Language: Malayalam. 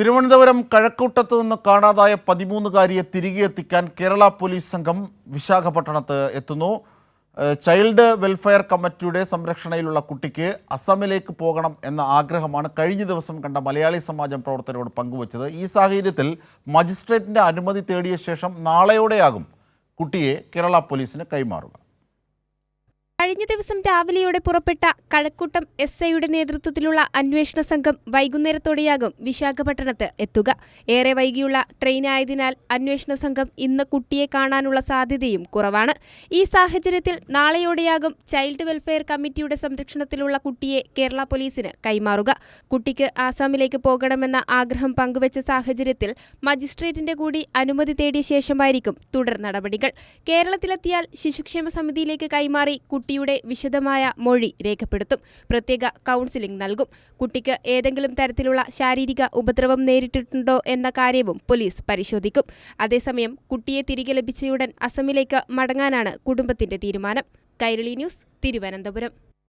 തിരുവനന്തപുരം കഴക്കൂട്ടത്ത് നിന്ന് കാണാതായ പതിമൂന്നുകാരിയെ തിരികെ എത്തിക്കാൻ കേരള പോലീസ് സംഘം വിശാഖപട്ടണത്ത് എത്തുന്നു. ചൈൽഡ് വെൽഫെയർ കമ്മിറ്റിയുടെ സംരക്ഷണയിലുള്ള കുട്ടിക്ക് അസമിലേക്ക് പോകണം എന്ന ആഗ്രഹമാണ് കഴിഞ്ഞ ദിവസം കണ്ട മലയാളി സമാജം പ്രവർത്തകരോട് പങ്കുവച്ചത്. ഈ സാഹചര്യത്തിൽ മജിസ്ട്രേറ്റിന്റെ അനുമതി തേടിയ ശേഷം നാളെയോടെയാകും കുട്ടിയെ കേരള പോലീസിന് കൈമാറുക. കഴിഞ്ഞ ദിവസം രാവിലെയോടെ പുറപ്പെട്ട കഴക്കൂട്ടം എസ് ഐയുടെ നേതൃത്വത്തിലുള്ള അന്വേഷണ സംഘം വൈകുന്നേരത്തോടെയാകും വിശാഖപട്ടണത്ത് എത്തുക. ഏറെ വൈകിയുള്ള ട്രെയിനായതിനാൽ അന്വേഷണ സംഘം ഇന്ന് കുട്ടിയെ കാണാനുള്ള സാധ്യതയും കുറവാണ്. ഈ സാഹചര്യത്തിൽ നാളെയോടെയാകും ചൈൽഡ് വെൽഫെയർ കമ്മിറ്റിയുടെ സംരക്ഷണത്തിലുള്ള കുട്ടിയെ കേരള പോലീസിന് കൈമാറുക. കുട്ടിക്ക് ആസാമിലേക്ക് പോകണമെന്ന ആഗ്രഹം പങ്കുവച്ച സാഹചര്യത്തിൽ മജിസ്ട്രേറ്റിന്റെ കൂടി അനുമതി തേടിയ ശേഷമായിരിക്കും തുടർ നടപടികൾ. കേരളത്തിലെത്തിയാൽ ശിശുക്ഷേമ സമിതിയിലേക്ക് കൈമാറി കുട്ടിയുടെ വിശദമായ മൊഴി രേഖപ്പെടുത്തും. പ്രത്യേക കൗൺസിലിംഗ് നൽകും. കുട്ടിക്ക് ഏതെങ്കിലും തരത്തിലുള്ള ശാരീരിക ഉപദ്രവം നേരിട്ടിട്ടുണ്ടോ എന്ന കാര്യവും പോലീസ് പരിശോധിക്കും. അതേസമയം കുട്ടിയെ തിരികെ ലഭിച്ചയുടൻ അസമിലേക്ക് മടങ്ങാനാണ് കുടുംബത്തിന്റെ തീരുമാനം. കൈരളി ന്യൂസ് തിരുവനന്തപുരം.